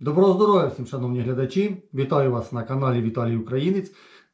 Доброго здоров'я всім, шановні глядачі! Вітаю вас на каналі Віталій Українець.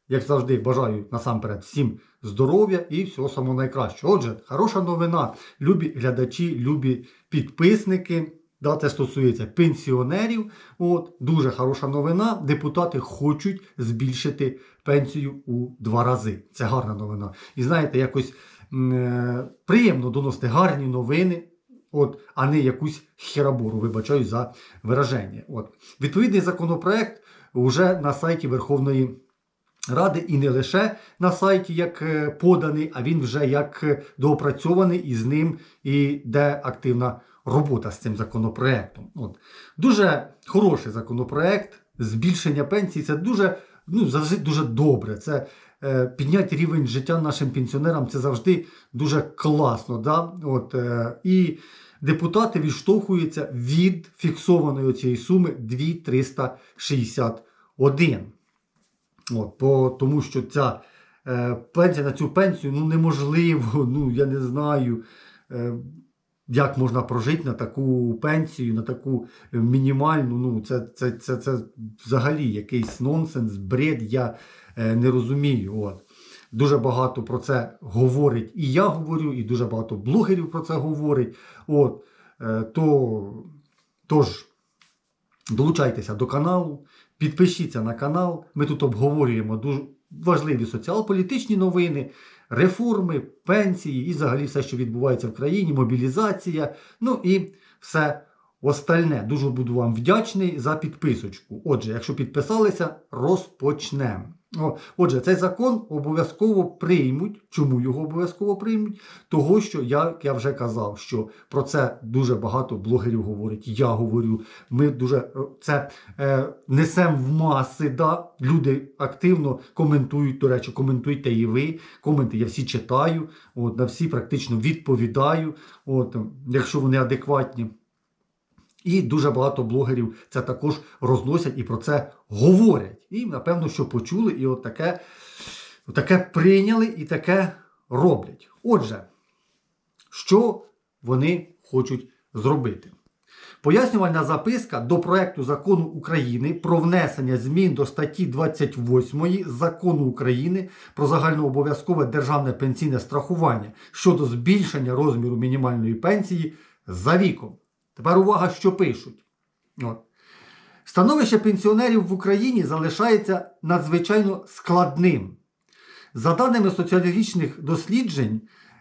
Як завжди, бажаю насамперед всім здоров'я і всього самого найкращого. Отже, хороша новина, любі глядачі, любі підписники. Да, це стосується пенсіонерів. От, дуже хороша новина. Депутати хочуть збільшити пенсію у два рази. Це гарна новина. І знаєте, якось м, е, приємно доносити гарні новини. От, а не якусь херабору, вибачаю за вираження. От. Відповідний законопроект вже на сайті Верховної Ради і не лише на сайті як е, поданий, а він вже як е, доопрацьований і з ним йде активна робота з цим законопроектом. От. Дуже хороший законопроект. Збільшення пенсій це дуже, ну, завжди дуже добре. Це е, підняти рівень життя нашим пенсіонерам це завжди дуже класно. Да? От, е, і депутати відштовхуються від фіксованої цієї суми 2361. От, по, тому що ця е, пенсія на цю пенсію ну, неможливо, ну я не знаю, е, як можна прожити на таку пенсію, на таку мінімальну. Ну, це, це, це, це взагалі якийсь нонсенс, бред, я е, не розумію. От. Дуже багато про це говорить і я говорю, і дуже багато блогерів про це говорить. От, е, то, тож, долучайтеся до каналу, підпишіться на канал. Ми тут обговорюємо дуже важливі соціал-політичні новини, реформи, пенсії і взагалі все, що відбувається в країні, мобілізація. Ну і все остальне. Дуже буду вам вдячний за підписочку. Отже, якщо підписалися, розпочнемо. Отже, цей закон обов'язково приймуть. Чому його обов'язково приймуть? Того, що як я вже казав, що про це дуже багато блогерів говорять. Я говорю, ми дуже е, це е, несемо в маси. Да? Люди активно коментують. До речі, коментуйте і ви. Коменти я всі читаю. От, на всі практично відповідаю. От, якщо вони адекватні. І дуже багато блогерів це також розносять і про це говорять. І напевно, що почули, і от таке, от таке прийняли і таке роблять. Отже, що вони хочуть зробити? Пояснювальна записка до проекту закону України про внесення змін до статті 28 закону України про загальнообов'язкове державне пенсійне страхування щодо збільшення розміру мінімальної пенсії за віком. Тепер увага, що пишуть. От. Становище пенсіонерів в Україні залишається надзвичайно складним. За даними соціологічних досліджень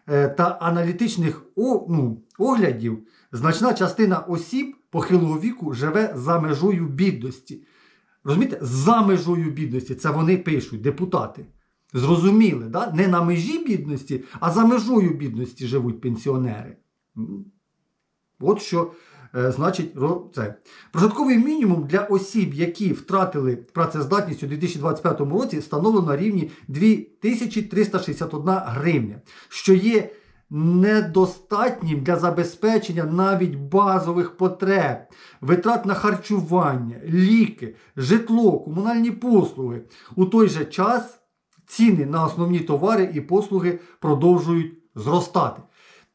е, та аналітичних ну, оглядів, значна частина осіб похилого віку живе за межою бідності. Розумієте, за межою бідності це вони пишуть, депутати. Зрозуміли, да? не на межі бідності, а за межою бідності живуть пенсіонери. От що е, значить це. Прожитковий мінімум для осіб, які втратили працездатність у 2025 році, встановлено на рівні 2361 гривня, що є недостатнім для забезпечення навіть базових потреб, витрат на харчування, ліки, житло, комунальні послуги. У той же час ціни на основні товари і послуги продовжують зростати.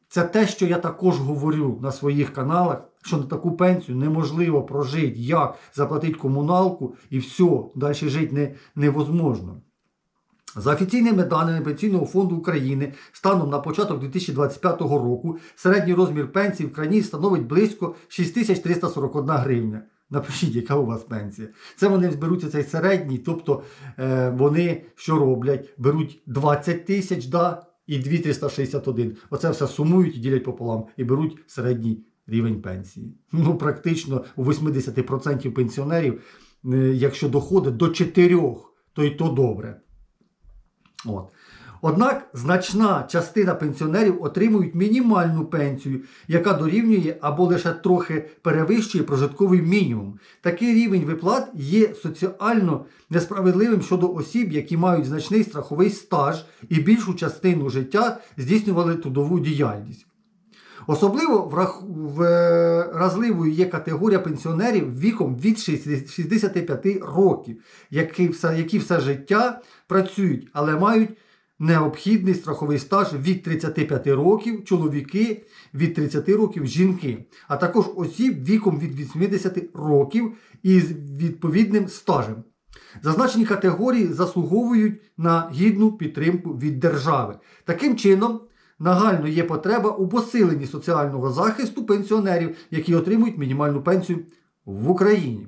Це те, що я також говорю на своїх каналах, що на таку пенсію неможливо прожити, як заплатити комуналку і все, далі жити не, невозможно. За офіційними даними Пенсійного фонду України, станом на початок 2025 року середній розмір пенсії в країні становить близько 6341 гривня. Напишіть, яка у вас пенсія. Це вони зберуться цей середній, тобто е, вони що роблять? Беруть 20 тисяч да, і 2361. Оце все сумують і ділять пополам і беруть середній рівень пенсії. Ну, практично у 80% пенсіонерів, е, якщо доходить до 4, то й то добре. От. Однак значна частина пенсіонерів отримують мінімальну пенсію, яка дорівнює або лише трохи перевищує прожитковий мінімум. Такий рівень виплат є соціально несправедливим щодо осіб, які мають значний страховий стаж і більшу частину життя здійснювали трудову діяльність. Особливо врах... вразливою є категорія пенсіонерів віком від 65 років, які все, які все життя працюють, але мають необхідний страховий стаж від 35 років, чоловіки від 30 років жінки, а також осіб віком від 80 років із відповідним стажем. Зазначені категорії заслуговують на гідну підтримку від держави. Таким чином, нагально є потреба у посиленні соціального захисту пенсіонерів, які отримують мінімальну пенсію в Україні.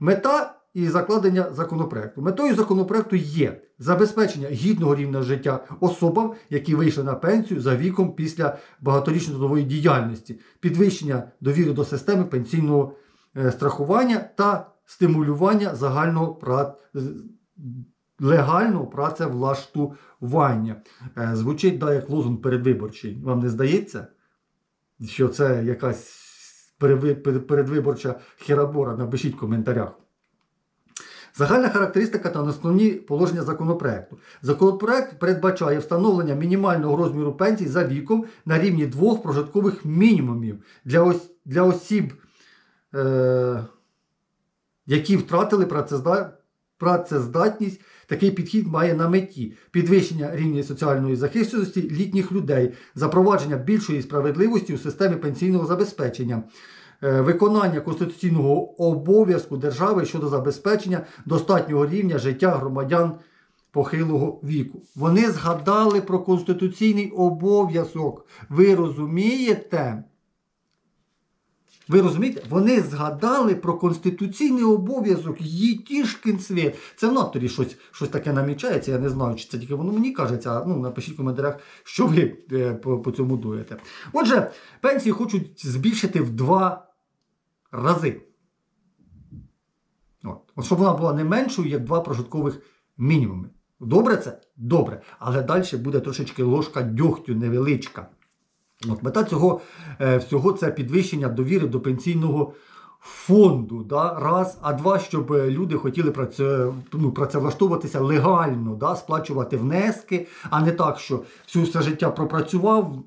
Мета і закладення законопроекту. Метою законопроекту є забезпечення гідного рівня життя особам, які вийшли на пенсію за віком після багаторічної трудової діяльності, підвищення довіри до системи пенсійного е, страхування та стимулювання загального пра... легального працевлаштування. Е, Звучить да, як лозунг передвиборчий. Вам не здається, що це якась передвиборча херабора? Напишіть в коментарях. Загальна характеристика та основні положення законопроекту. Законопроект передбачає встановлення мінімального розміру пенсій за віком на рівні двох прожиткових мінімумів для, ос- для осіб, е- які втратили працезда- працездатність. Такий підхід має на меті підвищення рівня соціальної захищеності літніх людей, запровадження більшої справедливості у системі пенсійного забезпечення, виконання конституційного обов'язку держави щодо забезпечення достатнього рівня життя громадян похилого віку. Вони згадали про конституційний обов'язок. Ви розумієте? Ви розумієте, вони згадали про конституційний обов'язок, її тішкін світ. Це в наторі щось, щось таке намічається. Я не знаю, чи це тільки воно мені кажеться. Ну, напишіть в коментарях, що ви е, по, по цьому дуєте. Отже, пенсії хочуть збільшити в два рази. От. От щоб вона була не меншою, як два прожиткових мінімуми. Добре це? Добре. Але далі буде трошечки ложка дьогтю невеличка. От, мета цього е, всього це підвищення довіри до пенсійного фонду. Да? Раз, а два, щоб е, люди хотіли праце, ну, працевлаштовуватися легально, да? сплачувати внески, а не так, що всю все життя пропрацював,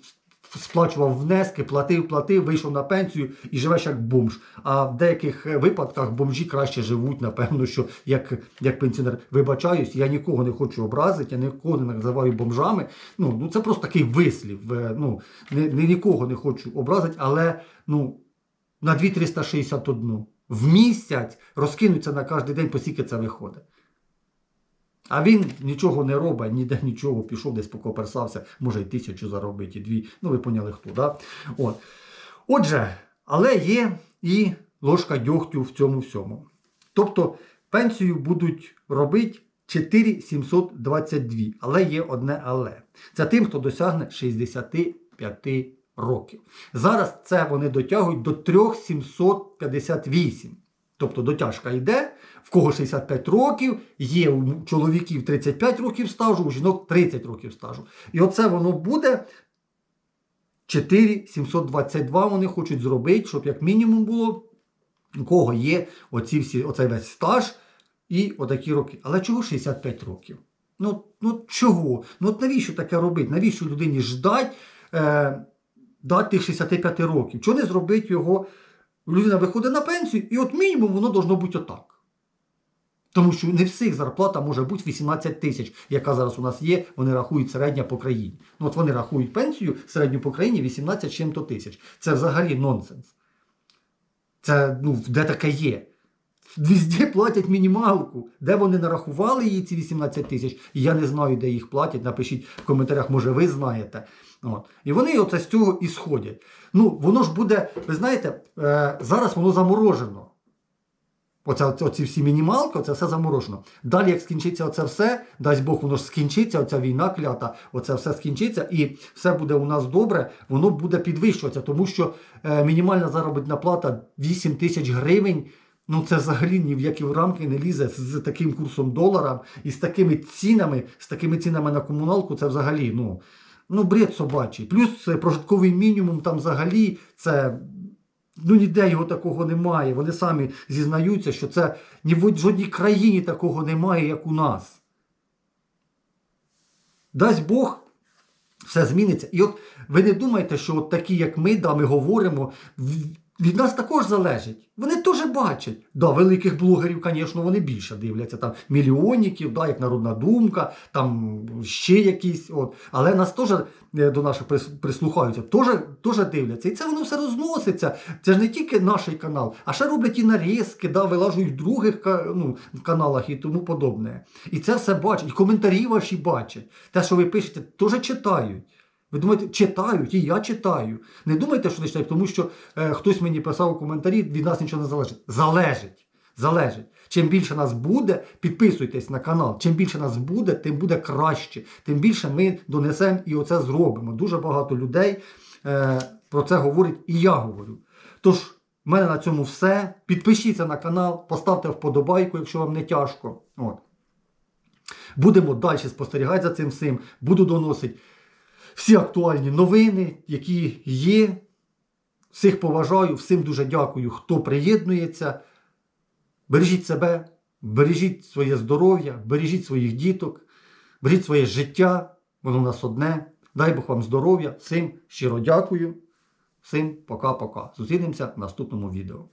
сплачував внески, платив, платив, вийшов на пенсію і живеш як бомж. А в деяких е, випадках бомжі краще живуть, напевно, що як, як пенсіонер. Вибачаюсь, я нікого не хочу образити, я нікого не називаю бомжами. Ну, ну це просто такий вислів. Е, Ну, не, не нікого не хочу образити, але ну, на 2,361 в місяць розкинуться на кожен день, поскільки це виходить. А він нічого не робить, ніде нічого, пішов десь покоперсався, може й тисячу заробити, і дві. Ну, ви поняли хто, да? От. Отже, але є і ложка дьогтю в цьому всьому. Тобто пенсію будуть робити 4722, але є одне але. Це тим, хто досягне 65 років. Зараз це вони дотягують до 3758. Тобто дотяжка йде, в кого 65 років, є у чоловіків 35 років стажу, у жінок 30 років стажу. І оце воно буде 4722 вони хочуть зробити, щоб як мінімум було, у кого є оці всі, оцей весь стаж і отакі роки. Але чого 65 років? Ну, ну чого? Ну от навіщо таке робити? Навіщо людині ждать е, тих 65 років? Чого не зробити його? Людина виходить на пенсію, і от мінімум воно должно бути отак. Тому що не всіх зарплата може бути 18 тисяч, яка зараз у нас є, вони рахують середня по країні. Ну от вони рахують пенсію середню по країні 18 чим-то тисяч. Це взагалі нонсенс. Це ну, де таке є? Везде платять мінімалку. Де вони нарахували її ці 18 тисяч? Я не знаю, де їх платять. Напишіть в коментарях, може ви знаєте. От. І вони оце з цього і сходять. Ну, воно ж буде, ви знаєте, е, зараз воно заморожено. Оце, оці всі мінімалки, це все заморожено. Далі, як скінчиться оце все, дасть Бог, воно ж скінчиться, оця війна клята, оце все скінчиться, і все буде у нас добре, воно буде підвищуватися, тому що е, мінімальна заробітна плата 8 тисяч гривень. Ну, це взагалі ні в які рамки не лізе з, таким курсом долара і з такими цінами, з такими цінами на комуналку, це взагалі, ну, ну бред собачий. Плюс прожитковий мінімум там взагалі це. Ну, ніде його такого немає. Вони самі зізнаються, що це ні в жодній країні такого немає, як у нас. Дасть Бог, все зміниться. І от ви не думаєте, що от такі, як ми, да, ми говоримо, в- від нас також залежить. Вони теж бачать. Да, великих блогерів, звісно, вони більше дивляться. Там мільйонників, да, як народна думка, там ще якісь. От. Але нас теж е, до наших прис- прислухаються, теж дивляться. І це воно все розноситься. Це ж не тільки наш канал, а ще роблять і нарізки, да, вилажують в других ну, каналах і тому подобне. І це все бачать, і коментарі ваші бачать. Те, що ви пишете, теж читають. Ви думаєте, читають, і я читаю. Не думайте, що не читають, тому що е, хтось мені писав у коментарі, від нас нічого не залежить. Залежить. Залежить. Чим більше нас буде, підписуйтесь на канал. Чим більше нас буде, тим буде краще. Тим більше ми донесемо і оце зробимо. Дуже багато людей е, про це говорять, і я говорю. Тож, в мене на цьому все. Підпишіться на канал, поставте вподобайку, якщо вам не тяжко. От. Будемо далі спостерігати за цим всім. Буду доносити всі актуальні новини, які є. Всіх поважаю, всім дуже дякую, хто приєднується. Бережіть себе, бережіть своє здоров'я, бережіть своїх діток, бережіть своє життя. Воно у нас одне. Дай Бог вам здоров'я. Всім щиро дякую. Всім пока-пока. Зустрінемося в наступному відео.